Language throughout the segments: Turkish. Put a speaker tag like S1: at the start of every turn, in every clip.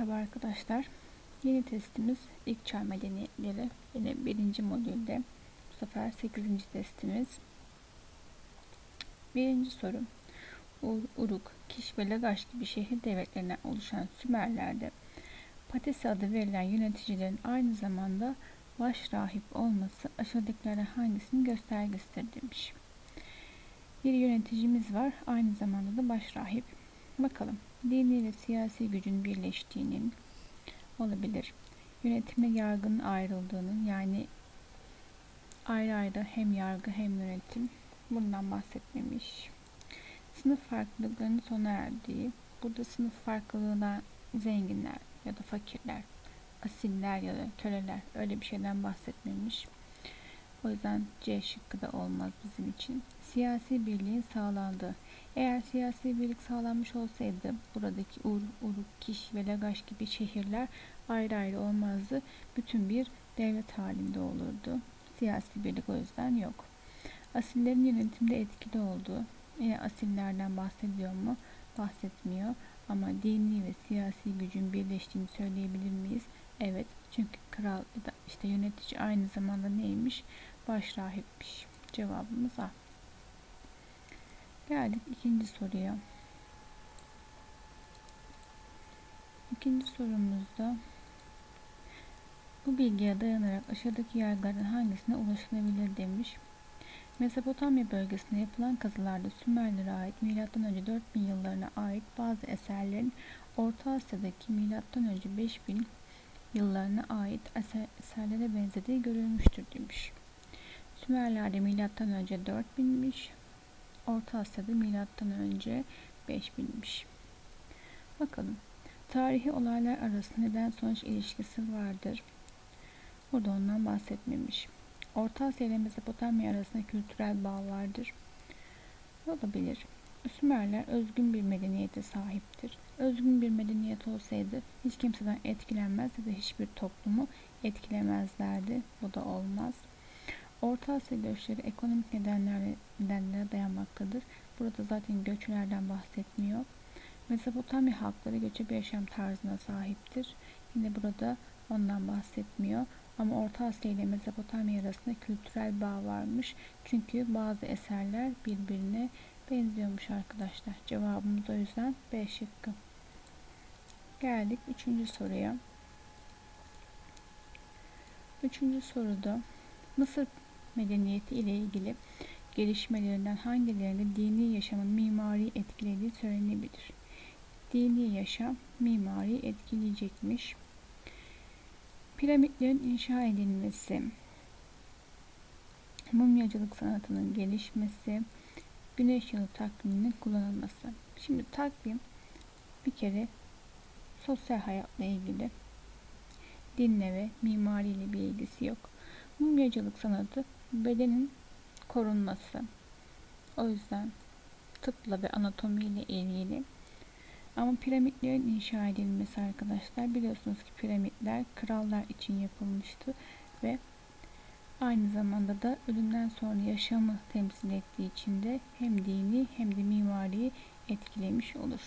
S1: Merhaba arkadaşlar. Yeni testimiz ilk çağ medeniyetleri. Yine birinci modülde. Bu sefer 8. testimiz. Birinci soru. Ur, Uruk, Kiş ve Lagaş gibi şehir devletlerinden oluşan Sümerler'de Patesi adı verilen yöneticilerin aynı zamanda baş rahip olması aşağıdakilerden hangisinin göstergesidir demiş. Bir yöneticimiz var. Aynı zamanda da baş rahip. Bakalım. Dini ve siyasi gücün birleştiğinin olabilir. Yönetimle yargının ayrıldığının yani ayrı ayrı hem yargı hem yönetim bundan bahsetmemiş. Sınıf farklılıklarının sona erdiği, burada sınıf farklılığına zenginler ya da fakirler, asiller ya da köleler öyle bir şeyden bahsetmemiş. O yüzden C şıkkı da olmaz bizim için. Siyasi birliğin sağlandığı. Eğer siyasi birlik sağlanmış olsaydı buradaki Ur, Uruk, Kiş ve Lagaş gibi şehirler ayrı ayrı olmazdı. Bütün bir devlet halinde olurdu. Siyasi birlik o yüzden yok. Asillerin yönetimde etkili olduğu. Yine asillerden bahsediyor mu? Bahsetmiyor. Ama dini ve siyasi gücün birleştiğini söyleyebilir miyiz? Evet. Çünkü kral işte yönetici aynı zamanda neymiş? Baş rahipmiş. Cevabımız A. Geldik ikinci soruya. İkinci sorumuzda bu bilgiye dayanarak aşağıdaki yargılardan hangisine ulaşılabilir demiş. Mezopotamya bölgesinde yapılan kazılarda Sümerlere ait M.Ö. 4000 yıllarına ait bazı eserlerin Orta Asya'daki M.Ö. 5000 yıllarına ait eserlere benzediği görülmüştür demiş. Sümerler'de M.Ö. 4000'miş, Orta Asya'da milattan önce 5000'miş. Bakalım. Tarihi olaylar arasında neden sonuç ilişkisi vardır. Burada ondan bahsetmemiş. Orta Asya ile Mezopotamya arasında kültürel bağ vardır. Olabilir. Sümerler özgün bir medeniyete sahiptir. Özgün bir medeniyet olsaydı hiç kimseden etkilenmez ya da hiçbir toplumu etkilemezlerdi. Bu da olmaz. Orta Asya göçleri ekonomik nedenlerle, nedenlere dayanmaktadır. Burada zaten göçlerden bahsetmiyor. Mezopotamya halkları göçebe yaşam tarzına sahiptir. Yine burada ondan bahsetmiyor. Ama Orta Asya ile Mezopotamya arasında kültürel bağ varmış. Çünkü bazı eserler birbirine benziyormuş arkadaşlar. Cevabımız o yüzden B şıkkı. Geldik üçüncü soruya. Üçüncü soruda Mısır medeniyeti ile ilgili gelişmelerinden hangilerinde dini yaşamın mimari etkilediği söylenebilir. Dini yaşam mimari etkileyecekmiş. Piramitlerin inşa edilmesi, mumyacılık sanatının gelişmesi, güneş yılı takviminin kullanılması. Şimdi takvim bir kere sosyal hayatla ilgili dinle ve mimariyle bir ilgisi yok. Mumyacılık sanatı bedenin korunması. O yüzden tıpla ve anatomiyle ilgili. Ama piramitlerin inşa edilmesi arkadaşlar biliyorsunuz ki piramitler krallar için yapılmıştı ve aynı zamanda da ölümden sonra yaşamı temsil ettiği için de hem dini hem de mimariyi etkilemiş olur.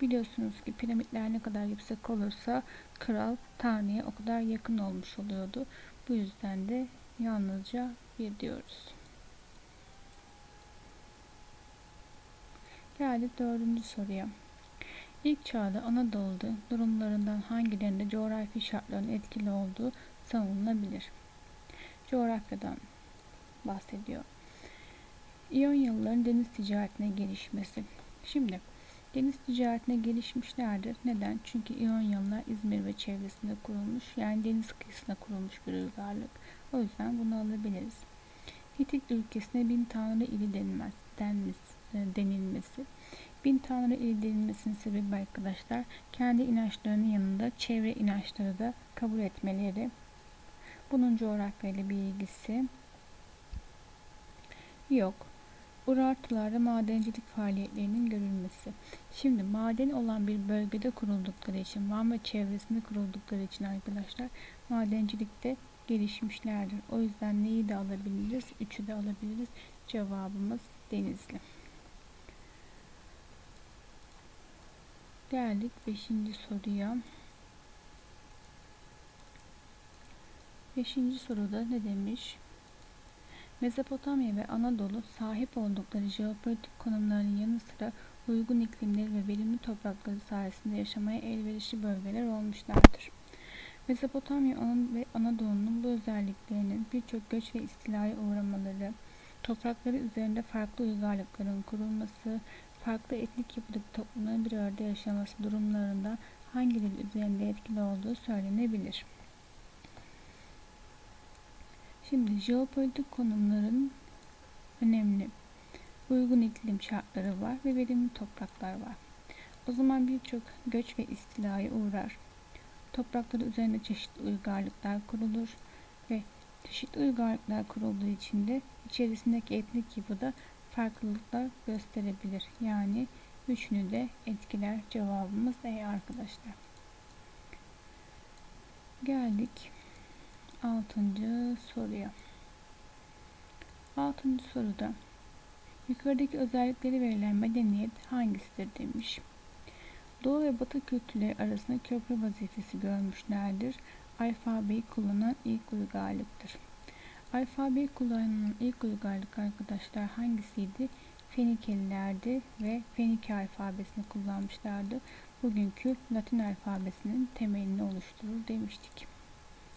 S1: Biliyorsunuz ki piramitler ne kadar yüksek olursa kral tanrıya o kadar yakın olmuş oluyordu. Bu yüzden de yalnızca bir diyoruz. Geldik dördüncü soruya. İlk çağda Anadolu'da durumlarından hangilerinde coğrafi şartların etkili olduğu savunulabilir. Coğrafyadan bahsediyor. İyonyalıların deniz ticaretine gelişmesi. Şimdi deniz ticaretine gelişmişlerdir. Neden? Çünkü İyonyalılar İzmir ve çevresinde kurulmuş. Yani deniz kıyısına kurulmuş bir uygarlık. O yüzden bunu alabiliriz. Hitit ülkesine bin tanrı ili denmez, denmez, e, denilmesi. Bin tanrı ili denilmesinin sebebi arkadaşlar kendi inançlarının yanında çevre inançları da kabul etmeleri. Bunun coğrafyayla bir ilgisi yok. Urartularda madencilik faaliyetlerinin görülmesi. Şimdi maden olan bir bölgede kuruldukları için, Van ve çevresinde kuruldukları için arkadaşlar madencilikte gelişmişlerdir. O yüzden neyi de alabiliriz? Üçü de alabiliriz. Cevabımız Denizli. Geldik 5. soruya. 5. soruda ne demiş? Mezopotamya ve Anadolu sahip oldukları jeopolitik konumların yanı sıra uygun iklimleri ve verimli toprakları sayesinde yaşamaya elverişli bölgeler olmuşlardır. Mezopotamya ve Anadolu'nun bu özelliklerinin birçok göç ve istilaya uğramaları, toprakları üzerinde farklı uygarlıkların kurulması, farklı etnik yapıdaki toplumların bir arada yaşaması durumlarında hangileri üzerinde etkili olduğu söylenebilir. Şimdi jeopolitik konumların önemli. Uygun iklim şartları var ve verimli topraklar var. O zaman birçok göç ve istilaya uğrar. Toprakları üzerinde çeşitli uygarlıklar kurulur ve çeşitli uygarlıklar kurulduğu için de içerisindeki etnik yapıda farklılıklar gösterebilir. Yani üçünü de etkiler cevabımız E arkadaşlar. Geldik 6. soruya. 6. soruda yukarıdaki özellikleri verilen medeniyet hangisidir demiş. Doğu ve Batı kültürleri arasında köprü vazifesi görmüşlerdir. Alfabeyi kullanan ilk uygarlıktır. Alfabeyi kullanan ilk uygarlık arkadaşlar hangisiydi? Fenikelilerdi ve Fenike alfabesini kullanmışlardı. Bugünkü Latin alfabesinin temelini oluşturur demiştik.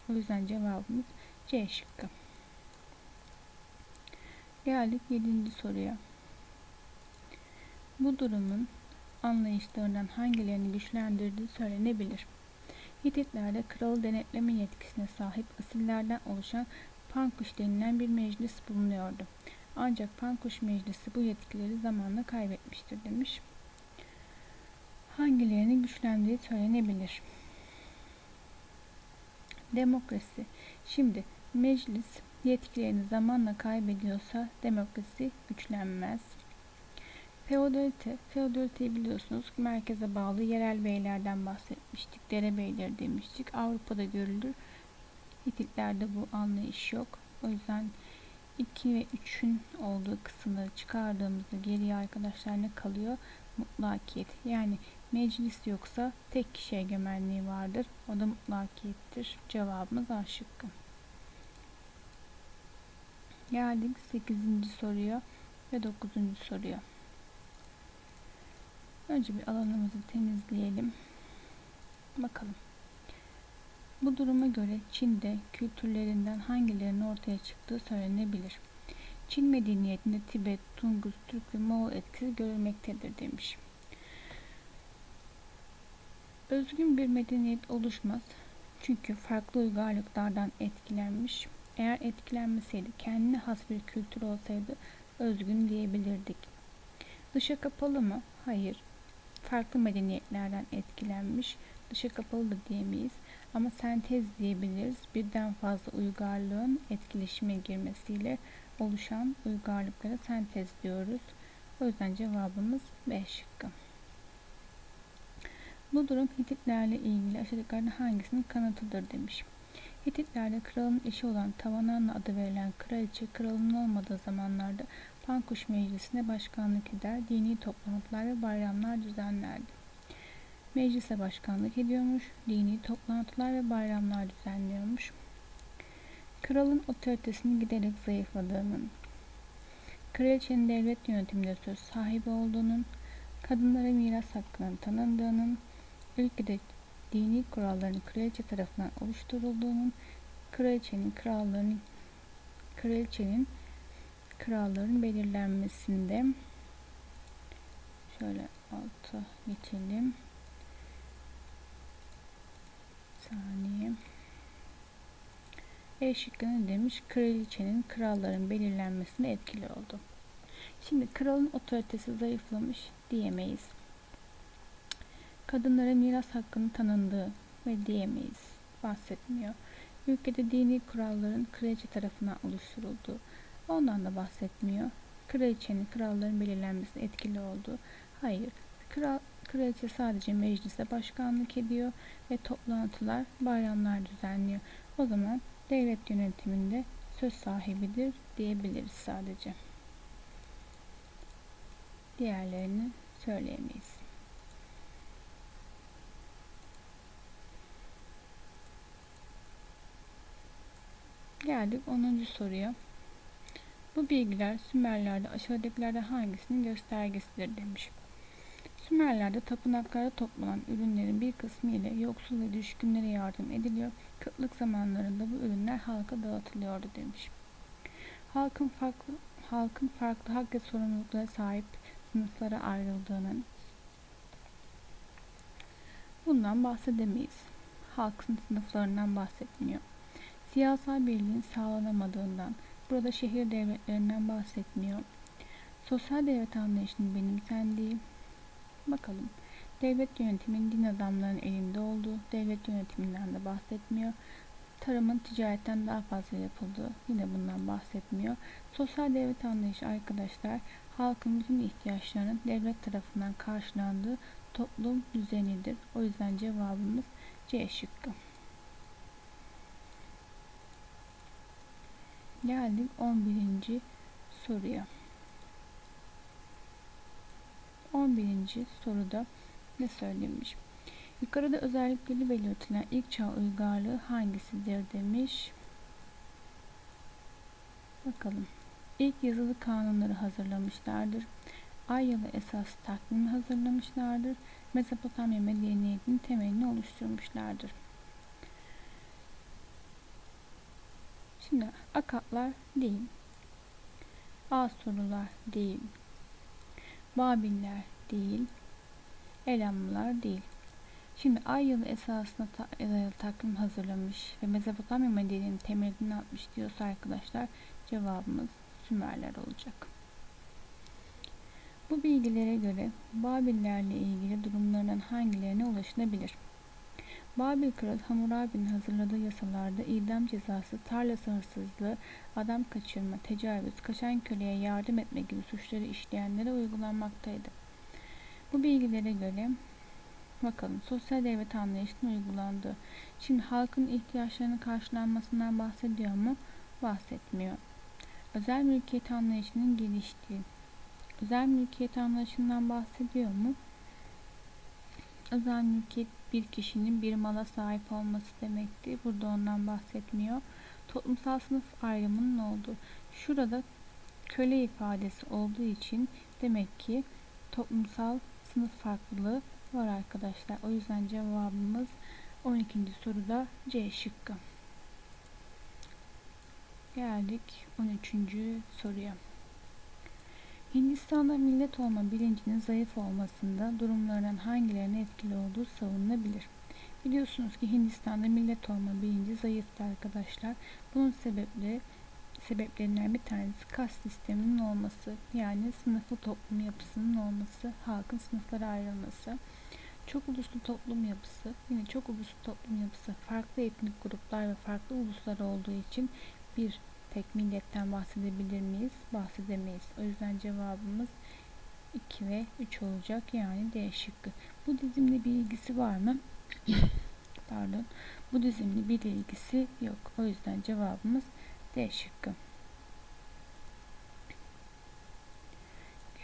S1: O yüzden cevabımız C şıkkı. Geldik 7. soruya. Bu durumun anlayışlarından hangilerini güçlendirdiği söylenebilir. Hititlerde kralı denetleme yetkisine sahip asillerden oluşan Pankuş denilen bir meclis bulunuyordu. Ancak Pankuş meclisi bu yetkileri zamanla kaybetmiştir demiş. Hangilerini güçlendiği söylenebilir. Demokrasi. Şimdi meclis yetkilerini zamanla kaybediyorsa demokrasi güçlenmez. Feodalite. Feodaliteyi biliyorsunuz merkeze bağlı yerel beylerden bahsetmiştik. Derebeyleri demiştik. Avrupa'da görülür. Hititlerde bu anlayış yok. O yüzden 2 ve 3'ün olduğu kısımları çıkardığımızda geriye arkadaşlar ne kalıyor? Mutlakiyet. Yani meclis yoksa tek kişi egemenliği vardır. O da mutlakiyettir. Cevabımız A şıkkı. Geldik 8. soruya ve 9. soruya. Önce bir alanımızı temizleyelim. Bakalım. Bu duruma göre Çin'de kültürlerinden hangilerinin ortaya çıktığı söylenebilir. Çin medeniyetinde Tibet, Tungus, Türk ve Moğol etkisi görülmektedir demiş. Özgün bir medeniyet oluşmaz. Çünkü farklı uygarlıklardan etkilenmiş. Eğer etkilenmeseydi kendine has bir kültür olsaydı özgün diyebilirdik. Dışa kapalı mı? Hayır. Farklı medeniyetlerden etkilenmiş. Dışa kapalı da diyemeyiz. Ama sentez diyebiliriz. Birden fazla uygarlığın etkileşime girmesiyle oluşan uygarlıklara sentez diyoruz. O yüzden cevabımız B şıkkı. Bu durum Hititlerle ilgili aşağıdakilerden hangisinin kanıtıdır demiş. Hititlerde kralın eşi olan Tavananna adı verilen kraliçe kralın olmadığı zamanlarda Pankuş Meclisi'ne başkanlık eder, dini toplantılar ve bayramlar düzenlerdi. Meclise başkanlık ediyormuş, dini toplantılar ve bayramlar düzenliyormuş. Kralın otoritesinin giderek zayıfladığının, kraliçenin devlet yönetiminde söz sahibi olduğunun, kadınlara miras hakkının tanındığının, ülkede dini kuralların kraliçe tarafından oluşturulduğunun, kraliçenin kralların kraliçenin kralların belirlenmesinde şöyle alta geçelim. saniye. E şıkkı demiş? Kraliçenin kralların belirlenmesine etkili oldu. Şimdi kralın otoritesi zayıflamış diyemeyiz. Kadınlara miras hakkının tanındığı ve diyemeyiz. Bahsetmiyor. Ülkede dini kuralların kraliçe tarafından oluşturulduğu Ondan da bahsetmiyor. Kraliçenin kralların belirlenmesine etkili oldu. Hayır. Kral, kraliçe sadece meclise başkanlık ediyor ve toplantılar, bayramlar düzenliyor. O zaman devlet yönetiminde söz sahibidir diyebiliriz sadece. Diğerlerini söyleyemeyiz. Geldik 10. soruya. Bu bilgiler Sümerlerde aşağıdakilerden hangisinin göstergesidir demiş. Sümerlerde tapınaklarda toplanan ürünlerin bir kısmı ile yoksul ve düşkünlere yardım ediliyor. Kıtlık zamanlarında bu ürünler halka dağıtılıyordu demiş. Halkın farklı halkın farklı hak ve sorumluluklara sahip sınıflara ayrıldığının bundan bahsedemeyiz. Halkın sınıflarından bahsetmiyor. Siyasal birliğin sağlanamadığından, burada şehir devletlerinden bahsetmiyor. Sosyal devlet anlayışının benimsendiği, bakalım. Devlet yönetiminin din adamlarının elinde olduğu, devlet yönetiminden de bahsetmiyor. Tarımın ticaretten daha fazla yapıldığı, yine bundan bahsetmiyor. Sosyal devlet anlayışı arkadaşlar, halkın bütün ihtiyaçlarının devlet tarafından karşılandığı toplum düzenidir. O yüzden cevabımız C şıkkı. Geldik 11. soruya. 11. soruda ne söylemiş? Yukarıda özellikleri belirtilen ilk çağ uygarlığı hangisidir demiş. Bakalım. İlk yazılı kanunları hazırlamışlardır. Ay yılı esas takvimi hazırlamışlardır. Mezopotamya medeniyetinin temelini oluşturmuşlardır. Şimdi Akatlar değil. Asurlular değil. Babiller değil. Elamlılar değil. Şimdi ay yılı esasında ta, e, takvim hazırlamış ve Mezopotamya medeniyetinin temelini atmış diyorsa arkadaşlar cevabımız Sümerler olacak. Bu bilgilere göre Babillerle ilgili durumlarının hangilerine ulaşılabilir? Babil Kralı Hammurabi'nin hazırladığı yasalarda idam cezası, tarla hırsızlığı, adam kaçırma, tecavüz, kaçan köleye yardım etme gibi suçları işleyenlere uygulanmaktaydı. Bu bilgilere göre bakalım sosyal devlet anlayışının uygulandığı. Şimdi halkın ihtiyaçlarının karşılanmasından bahsediyor mu? Bahsetmiyor. Özel mülkiyet anlayışının geliştiği. Özel mülkiyet anlayışından bahsediyor mu? Özel mülkiyet bir kişinin bir mala sahip olması demekti. Burada ondan bahsetmiyor. Toplumsal sınıf ayrımının olduğu. Şurada köle ifadesi olduğu için demek ki toplumsal sınıf farklılığı var arkadaşlar. O yüzden cevabımız 12. soruda C şıkkı. Geldik 13. soruya. Hindistan'da millet olma bilincinin zayıf olmasında durumlardan hangilerine etkili olduğu savunulabilir. Biliyorsunuz ki Hindistan'da millet olma bilinci zayıftı arkadaşlar. Bunun sebepleri sebeplerinden bir tanesi kas sisteminin olması, yani sınıflı toplum yapısının olması, halkın sınıflara ayrılması. Çok uluslu toplum yapısı, yine çok uluslu toplum yapısı farklı etnik gruplar ve farklı uluslar olduğu için bir tek milletten bahsedebilir miyiz? Bahsedemeyiz. O yüzden cevabımız 2 ve 3 olacak. Yani D şıkkı. Bu dizimle bir ilgisi var mı? Pardon. Bu dizimle bir ilgisi yok. O yüzden cevabımız D şıkkı.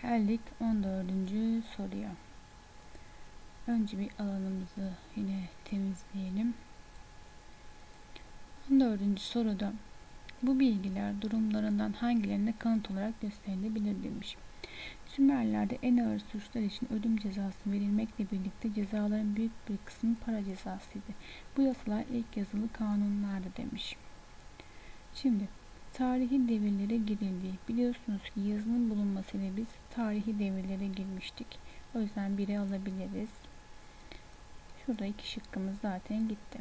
S1: Geldik 14. soruya. Önce bir alanımızı yine temizleyelim. 14. soruda bu bilgiler durumlarından hangilerine kanıt olarak gösterilebilir demiş. Sümerlerde en ağır suçlar için ölüm cezası verilmekle birlikte cezaların büyük bir kısmı para cezasıydı. Bu yasalar ilk yazılı kanunlardı demiş. Şimdi tarihi devirlere girildi. Biliyorsunuz ki yazının bulunmasıyla biz tarihi devirlere girmiştik. O yüzden biri alabiliriz. Şurada iki şıkkımız zaten gitti.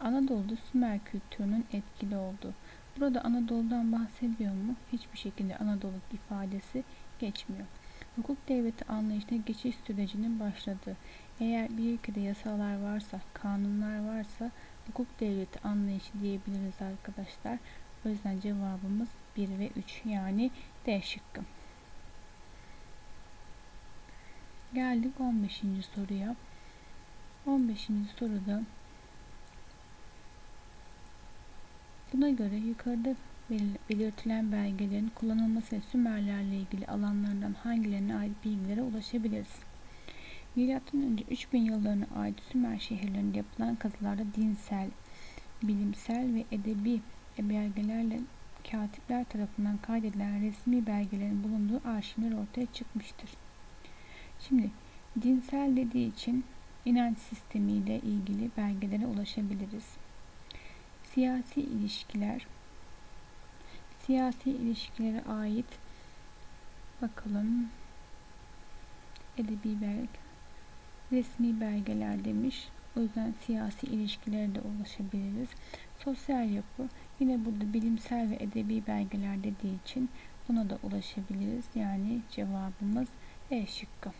S1: Anadolu'da Sümer kültürünün etkili olduğu. Burada Anadolu'dan bahsediyor mu? Hiçbir şekilde Anadolu ifadesi geçmiyor. Hukuk devleti anlayışına geçiş sürecinin başladığı. Eğer bir ülkede yasalar varsa, kanunlar varsa hukuk devleti anlayışı diyebiliriz arkadaşlar. O yüzden cevabımız 1 ve 3 yani D şıkkı. Geldik 15. soruya. 15. soruda Buna göre yukarıda belirtilen belgelerin kullanılması ve Sümerlerle ilgili alanlardan hangilerine ait bilgilere ulaşabiliriz. Milattan önce 3000 yıllarına ait Sümer şehirlerinde yapılan kazılarda dinsel, bilimsel ve edebi belgelerle katipler tarafından kaydedilen resmi belgelerin bulunduğu arşivler ortaya çıkmıştır. Şimdi dinsel dediği için inanç sistemiyle ilgili belgelere ulaşabiliriz. Siyasi ilişkiler siyasi ilişkilere ait bakalım edebi belge resmi belgeler demiş. O yüzden siyasi ilişkilere de ulaşabiliriz. Sosyal yapı yine burada bilimsel ve edebi belgeler dediği için buna da ulaşabiliriz. Yani cevabımız E şıkkı.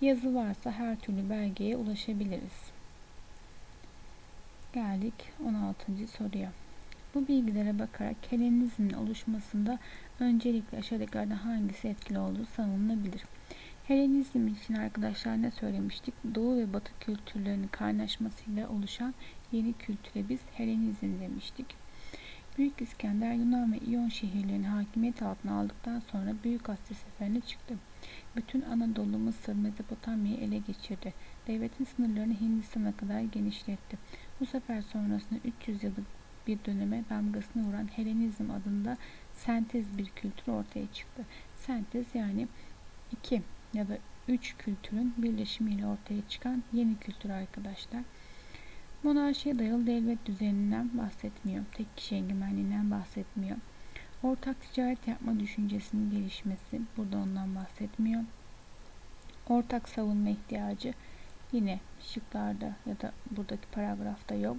S1: Yazı varsa her türlü belgeye ulaşabiliriz. Geldik 16. soruya. Bu bilgilere bakarak Helenizmin oluşmasında öncelikle aşağıdakilerden hangisi etkili olduğu savunulabilir. Helenizm için arkadaşlar ne söylemiştik? Doğu ve Batı kültürlerinin kaynaşmasıyla oluşan yeni kültüre biz Helenizm demiştik. Büyük İskender Yunan ve İyon şehirlerini hakimiyet altına aldıktan sonra Büyük Asya seferine çıktı. Bütün Anadolu, Mısır, Mezopotamya'yı ele geçirdi. Devletin sınırlarını Hindistan'a kadar genişletti. Bu sefer sonrasında 300 yıllık bir döneme damgasını vuran Helenizm adında sentez bir kültür ortaya çıktı. Sentez yani iki ya da üç kültürün birleşimiyle ortaya çıkan yeni kültür arkadaşlar. Monarşiye dayalı devlet düzeninden bahsetmiyor. Tek kişi egemenliğinden bahsetmiyor. Ortak ticaret yapma düşüncesinin gelişmesi burada ondan bahsetmiyor. Ortak savunma ihtiyacı yine şıklarda ya da buradaki paragrafta yok.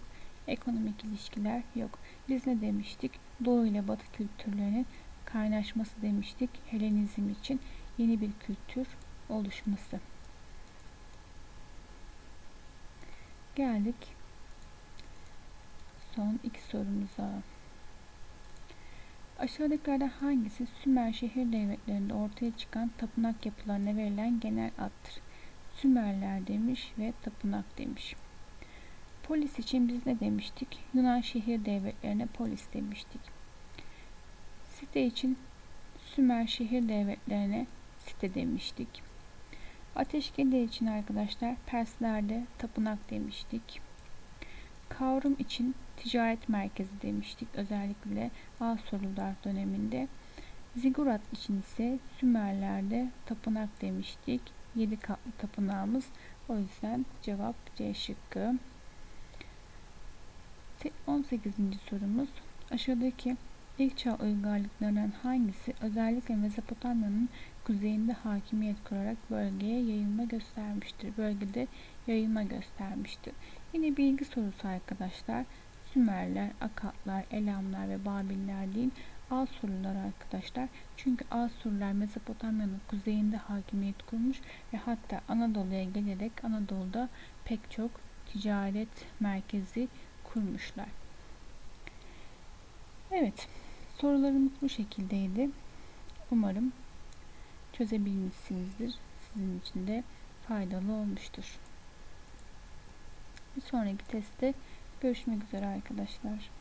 S1: Ekonomik ilişkiler yok. Biz ne demiştik? Doğu ile Batı kültürlerinin kaynaşması demiştik. Helenizm için yeni bir kültür oluşması. Geldik son iki sorumuza. Aşağıdakilerden hangisi Sümer şehir devletlerinde ortaya çıkan tapınak yapılarına verilen genel addır? Sümerler demiş ve tapınak demiş. Polis için biz ne demiştik? Yunan şehir devletlerine polis demiştik. Site için Sümer şehir devletlerine site demiştik. Ateşkele için arkadaşlar Perslerde tapınak demiştik. Kavrum için ticaret merkezi demiştik özellikle Asurlular döneminde. Zigurat için ise Sümerler'de tapınak demiştik. 7 katlı tapınağımız. O yüzden cevap C şıkkı. 18. sorumuz aşağıdaki ilk çağ uygarlıklarından hangisi özellikle Mezopotamya'nın kuzeyinde hakimiyet kurarak bölgeye yayılma göstermiştir. Bölgede yayılma göstermiştir. Yine bilgi sorusu arkadaşlar. Sümerler, Akatlar, Elamlar ve Babiller değil Asurlular arkadaşlar. Çünkü Asurlular Mezopotamya'nın kuzeyinde hakimiyet kurmuş ve hatta Anadolu'ya gelerek Anadolu'da pek çok ticaret merkezi kurmuşlar. Evet, sorularımız bu şekildeydi. Umarım çözebilmişsinizdir. Sizin için de faydalı olmuştur. Bir sonraki testte görüşmek üzere arkadaşlar.